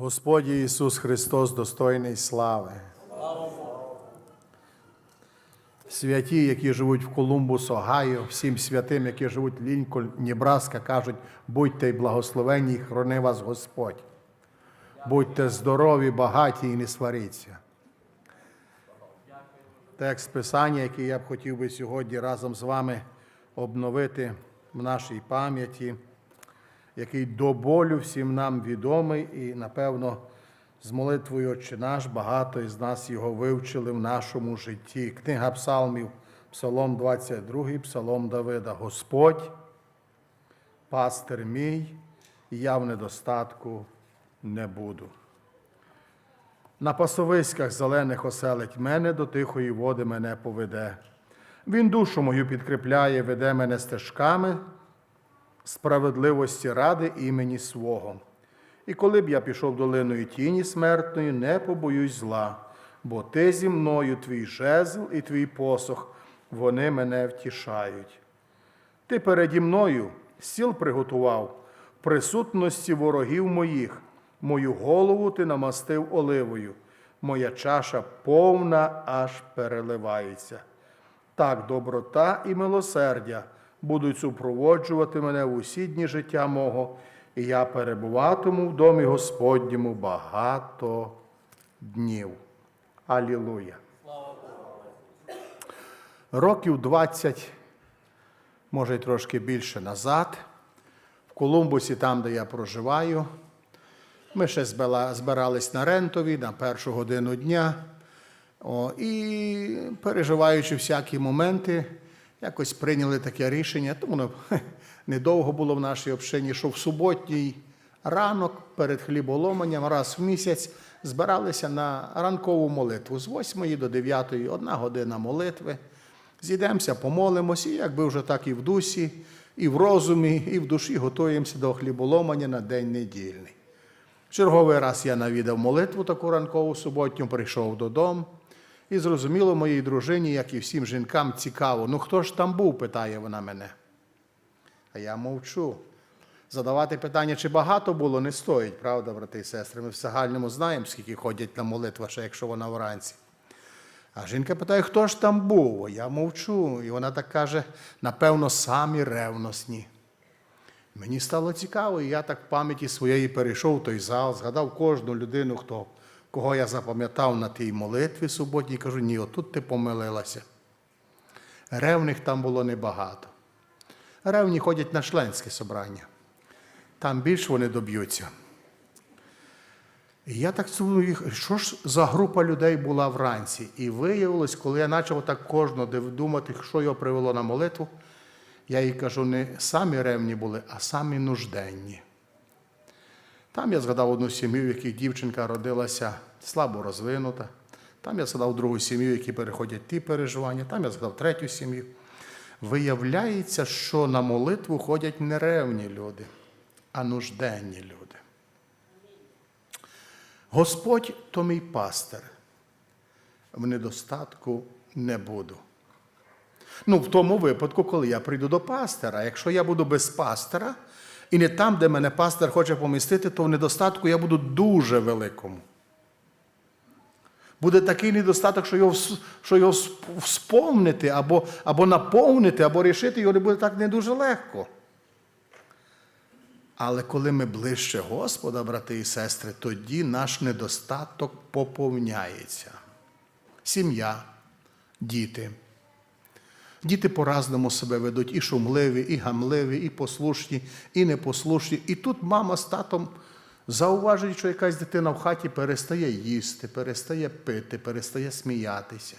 Господі Ісус Христос, достойний слави. Святі, які живуть в Колумбус, Огайо, всім святим, які живуть в Лінкольн, Небраска, кажуть, будьте благословенні, і хрони вас Господь. Будьте здорові, багаті і не сваріться. Текст Писання, який я б хотів би сьогодні разом з вами обновити в нашій пам'яті, який до болю всім нам відомий, і, напевно, з молитвою Отче наш багато із нас його вивчили в нашому житті. Книга Псалмів, Псалом 22, Псалом Давида. Господь, пастир мій, і я в недостатку не буду. На пасовиськах зелених оселить мене, до тихої води мене поведе. Він душу мою підкріпляє, веде мене стежками справедливості ради імені свого. І коли б я пішов долиною тіні смертної, не побоюсь зла, бо ти зі мною твій жезл і твій посох, вони мене втішають. Ти переді мною стіл приготував присутності ворогів моїх, мою голову ти намастив оливою, моя чаша повна аж переливається. Так доброта і милосердя будуть супроводжувати мене в усі дні життя мого, і я перебуватиму в домі Господньому багато днів. Алілуя. Років 20, може й трошки більше назад, в Колумбусі, там, де я проживаю, ми ще збирались на рентові на першу годину дня. О, і переживаючи всякі моменти, якось прийняли таке рішення, тому воно недовго було в нашій общині, що в суботній ранок перед хліболоманням раз в місяць збиралися на ранкову молитву з 8 до 9, одна година молитви. Зійдемося, помолимося, і якби вже так і в дусі, і в розумі, і в душі готуємося до хліболомання на день недільний. Черговий раз я навідав молитву таку ранкову суботню, прийшов додому. І зрозуміло моїй дружині, як і всім жінкам, цікаво. Ну хто ж там був? питає вона мене. А я мовчу. Задавати питання, чи багато було, не стоїть, правда, брати і сестри? Ми в загальному знаємо, скільки ходять на молитву, ще якщо вона вранці. А жінка питає, хто ж там був? А Я мовчу. І вона так каже, напевно, самі ревностні. Мені стало цікаво, і я так в пам'яті своєї перейшов в той зал, згадав кожну людину, хто, кого я запам'ятав на тій молитві суботній, кажу, ні, отут ти помилилася. Ревних там було небагато. Ревні ходять на членське собрання. Там більш вони доб'ються. І я так думаю, що ж за група людей була вранці? І виявилось, коли я почав так кожного думати, що його привело на молитву, я їй кажу, не самі ревні були, а самі нужденні. Там я згадав одну сім'ю, в якій дівчинка родилася слабо розвинута. Там я згадав другу сім'ю, які переходять ті переживання. Там я згадав третю сім'ю. Виявляється, що на молитву ходять не ревні люди, а нужденні люди. Господь то мій пастир. В недостатку не буду. Ну, в тому випадку, коли я прийду до пастора. Якщо я буду без пастора, і не там, де мене пастор хоче помістити, то в недостатку я буду дуже великому. Буде такий недостаток, що його, що його сп- або, або наповнити, або рішити його не буде так не дуже легко. Але коли ми ближче Господа, брати і сестри, тоді наш недостаток поповняється. Сім'я, діти. Діти по-разному себе ведуть і шумливі, і гамливі, і послушні, і непослушні. І тут мама з татом зауважують, що якась дитина в хаті перестає їсти, перестає пити, перестає сміятися.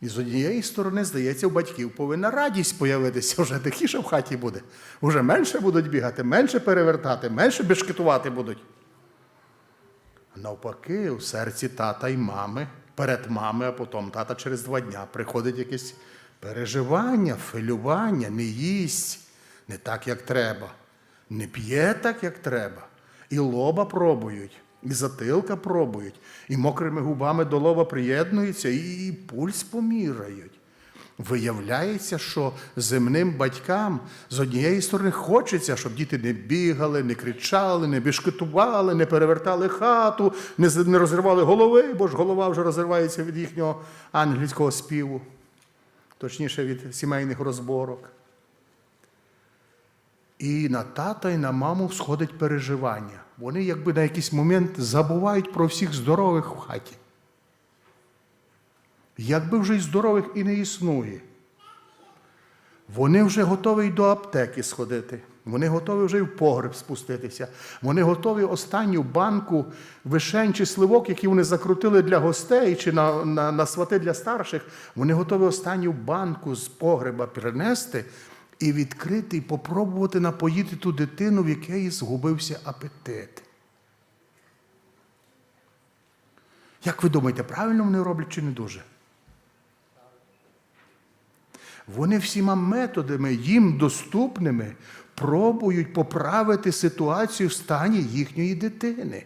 І з однієї сторони, здається, у батьків повинна радість появитися, вже тихіше в хаті буде. Уже менше будуть бігати, менше перевертати, менше бешкетувати будуть. Навпаки, у серці тата і мами, перед мами, а потім тата через два дня приходить якесь переживання, хвилювання, не їсть не так, як треба, не п'є так, як треба. І лоба пробують, і затилка пробують, і мокрими губами до лоба приєднуються, і пульс помірають. Виявляється, що земним батькам з однієї сторони хочеться, щоб діти не бігали, не кричали, не бішкетували, не перевертали хату, не, розривали голови, бо ж голова вже розривається від їхнього ангельського співу, точніше від сімейних розборок. І на тата і на маму сходить переживання. Вони якби на якийсь момент забувають про всіх здорових в хаті. Якби вже й здорових і не існує. Вони вже готові й до аптеки сходити. Вони готові вже й в погреб спуститися. Вони готові останню банку вишень чи сливок, які вони закрутили для гостей чи на, на, на свати для старших. Вони готові останню банку з погреба принести і відкрити, і попробувати напоїти ту дитину, в якої згубився апетит. Як ви думаєте, правильно вони роблять чи не дуже? Вони всіма методами, їм доступними, пробують поправити ситуацію в стані їхньої дитини.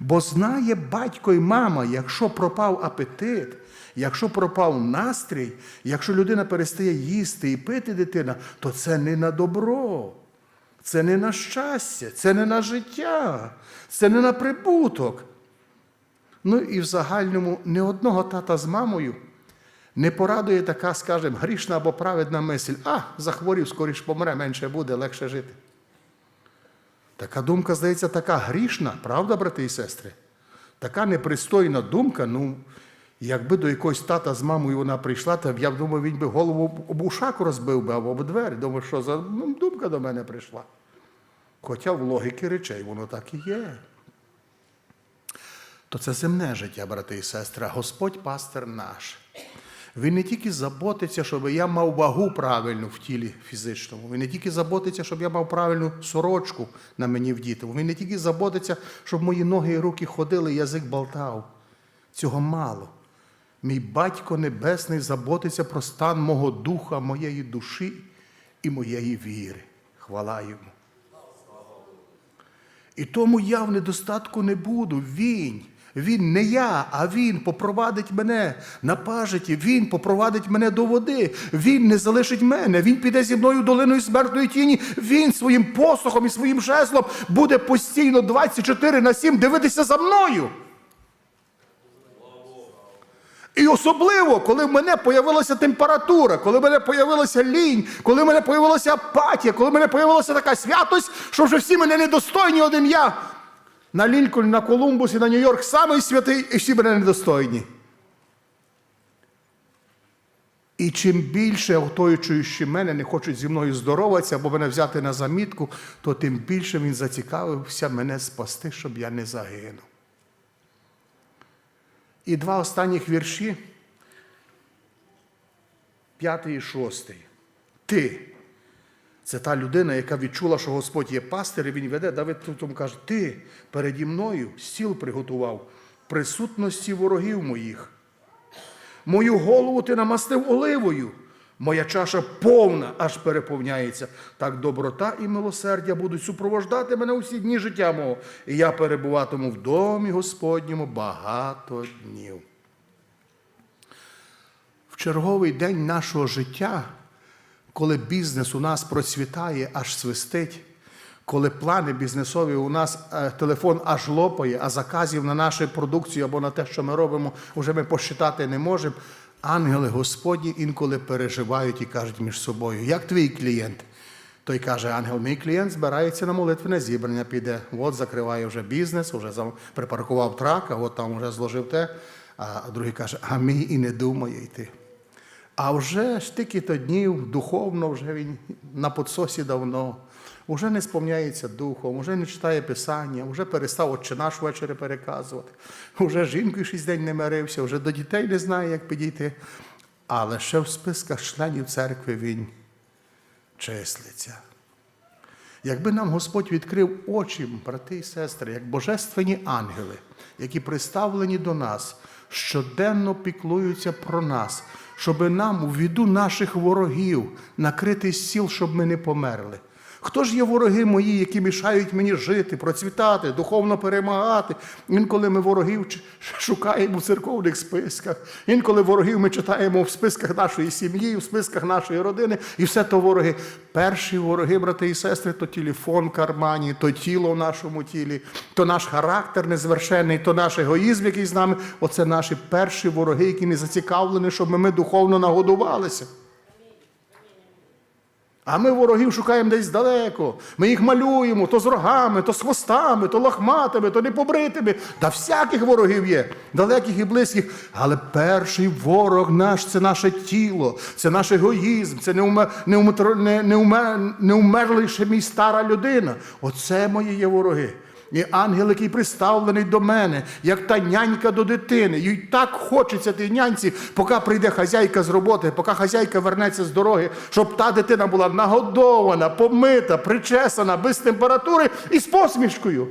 Бо знає батько і мама, якщо пропав апетит, якщо пропав настрій, якщо людина перестає їсти і пити дитина, то це не на добро, це не на щастя, це не на життя, це не на прибуток. Ну і в загальному ні одного тата з мамою не порадує така, скажімо, грішна або праведна мисль. А, захворів, скоріш помре, менше буде, легше жити. Така думка, здається, така грішна, правда, брати і сестри? Така непристойна думка, ну, якби до якогось тата з мамою вона прийшла, то я б думаю, він би голову об ушак розбив би або об двері. Думаю, що за ну, думка до мене прийшла. Хоча в логіки речей воно так і є. То це земне життя, брати і сестри, Господь пастир наш. Він не тільки заботиться, щоб я мав вагу правильну в тілі фізичному. Він не тільки заботиться, щоб я мав правильну сорочку на мені вдітому. Він не тільки заботиться, щоб мої ноги і руки ходили, язик болтав. Цього мало. Мій батько Небесний заботиться про стан мого духа, моєї душі і моєї віри. Хвала йому. І тому я в недостатку не буду. Він. Він не я, а він попровадить мене на пажиті, він попровадить мене до води, він не залишить мене, він піде зі мною долиною смертної тіні, він своїм посохом і своїм жезлом буде постійно 24 на 7 дивитися за мною. І особливо, коли в мене появилася температура, коли в мене появилася лінь, коли в мене появилася апатія, коли в мене появилася така святость, що вже всі мене недостойні, один я. На Лінкольн, на Колумбус і на Нью-Йорк самий святий, і всі мене недостойні. І чим більше оточуючи мене не хочуть зі мною здороватися або мене взяти на замітку, то тим більше він зацікавився мене спасти, щоб я не загинув. І два останніх вірші, п'ятий і шостий. Ти. Це та людина, яка відчула, що Господь є пастир, і він веде. Давид тому каже: Ти переді мною стіл приготував присутності ворогів моїх. Мою голову ти намастив оливою. Моя чаша повна, аж переповняється. Так доброта і милосердя будуть супровождати мене усі дні життя мого, і я перебуватиму в домі Господньому багато днів. В черговий день нашого життя, коли бізнес у нас процвітає, аж свистить, коли плани бізнесові у нас е, телефон аж лопає, а заказів на нашу продукцію або на те, що ми робимо, вже ми посчитати не можемо. Ангели Господні інколи переживають і кажуть між собою, як твій клієнт? Той каже, ангел, мій клієнт збирається на молитвене зібрання, піде, от закриває вже бізнес, вже припаркував трак, а от там вже зложив те. А другий каже, а мій і не думає йти. А вже ж тільки-то днів духовно вже він на подсосі давно, вже не сповняється духом, вже не читає Писання, вже перестав отче наш ввечері переказувати, вже жінкою шість день не мирився, вже до дітей не знає, як підійти. Але ще в списках членів церкви він числиться. Якби нам Господь відкрив очі, брати і сестри, як божественні ангели, які приставлені до нас, щоденно піклуються про нас, щоб нам у віду наших ворогів накрити стіл, щоб ми не померли. Хто ж є вороги мої, які мішають мені жити, процвітати, духовно перемагати? Інколи ми ворогів шукаємо в церковних списках, інколи ворогів ми читаємо в списках нашої сім'ї, в списках нашої родини, і все то вороги. Перші вороги, брати і сестри, то телефон в кармані, то тіло в нашому тілі, то наш характер незвершений, то наш егоїзм, який з нами. Оце наші перші вороги, які не зацікавлені, щоб ми духовно нагодувалися. А ми ворогів шукаємо десь далеко. Ми їх малюємо то з рогами, то з хвостами, то лохматими, то непобритими. Та всяких ворогів є, далеких і близьких. Але перший ворог наш це наше тіло, це наш егоїзм, це не, неуме, неумерлий мій стара людина. Оце мої є вороги. І ангел, який приставлений до мене, як та нянька до дитини. Їй так хочеться тій няньці, поки прийде хазяйка з роботи, поки хазяйка вернеться з дороги, щоб та дитина була нагодована, помита, причесана, без температури і з посмішкою.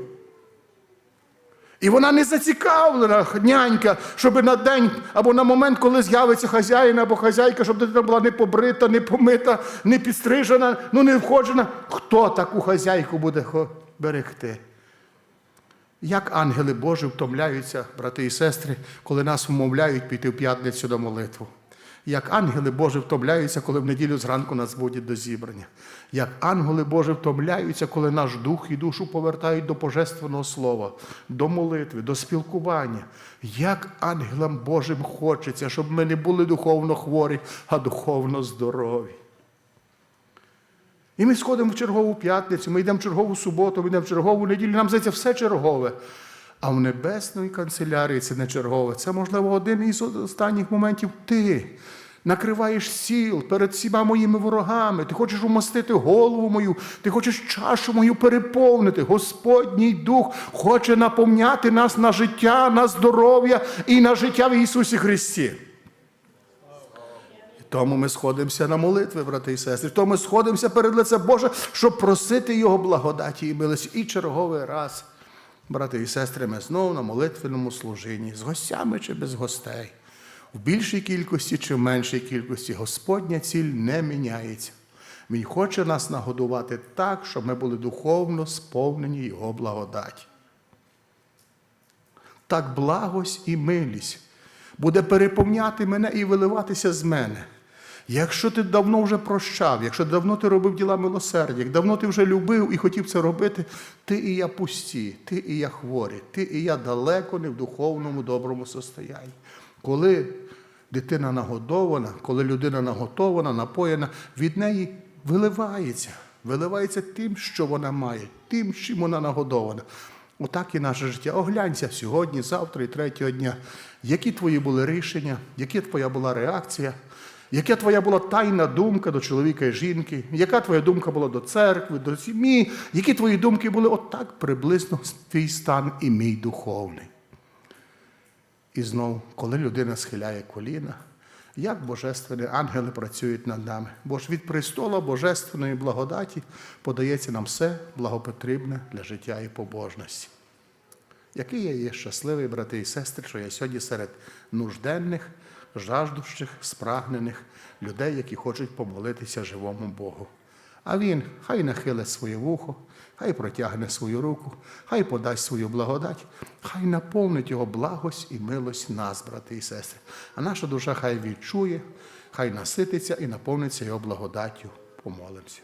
І вона не зацікавлена, нянька, щоб на день або на момент, коли з'явиться хазяїн або хазяйка, щоб дитина була не побрита, не помита, не підстрижена, ну не входжена. Хто таку хазяйку буде берегти? Як ангели Божі втомляються, брати і сестри, коли нас вмовляють піти в п'ятницю до молитву. Як ангели Божі втомляються, коли в неділю зранку нас водять до зібрання. Як ангели Божі втомляються, коли наш дух і душу повертають до Божественного Слова, до молитви, до спілкування. Як ангелам Божим хочеться, щоб ми не були духовно хворі, а духовно здорові. І ми сходимо в чергову п'ятницю, ми йдемо в чергову суботу, ми йдемо в чергову неділю. Нам здається, все чергове. А в небесної канцелярії це не чергове. Це, можливо, один із останніх моментів ти. Накриваєш сіл перед всіма моїми ворогами, ти хочеш умастити голову мою, ти хочеш чашу мою переповнити. Господній Дух хоче наповняти нас на життя, на здоров'я і на життя в Ісусі Христі. Тому ми сходимося на молитви, брати і сестри. Тому ми сходимося перед лице Боже, щоб просити Його благодаті і милості. І черговий раз, брати і сестри, ми знову на молитвеному служінні, з гостями чи без гостей. В більшій кількості чи в меншій кількості Господня ціль не міняється. Він хоче нас нагодувати так, щоб ми були духовно сповнені Його благодаті. Так благость і милість буде переповняти мене і виливатися з мене. Якщо ти давно вже прощав, якщо давно ти робив діла милосердя, як давно ти вже любив і хотів це робити, ти і я пусті, ти і я хворі, ти і я далеко не в духовному доброму состоянні. Коли дитина нагодована, коли людина наготована, напоєна, від неї виливається, виливається тим, що вона має, тим, чим вона нагодована. Отак і наше життя. Оглянься сьогодні, завтра і третього дня. Які твої були рішення, яка твоя була реакція, яка твоя була тайна думка до чоловіка і жінки, яка твоя думка була до церкви, до сім'ї, які твої думки були отак приблизно твій стан і мій духовний. І знову, коли людина схиляє коліна, як божественні ангели працюють над нами. Бо ж від престола божественної благодаті подається нам все благопотрібне для життя і побожності. Який я є щасливий, брати і сестри, що я сьогодні серед нужденних, жаждущих, спрагнених людей, які хочуть помолитися живому Богу. А він хай нахилить своє вухо, хай протягне свою руку, хай подасть свою благодать, хай наповнить його благость і милость нас, брати і сестри. А наша душа хай відчує, хай насититься і наповниться його благодаттю. Помолимося.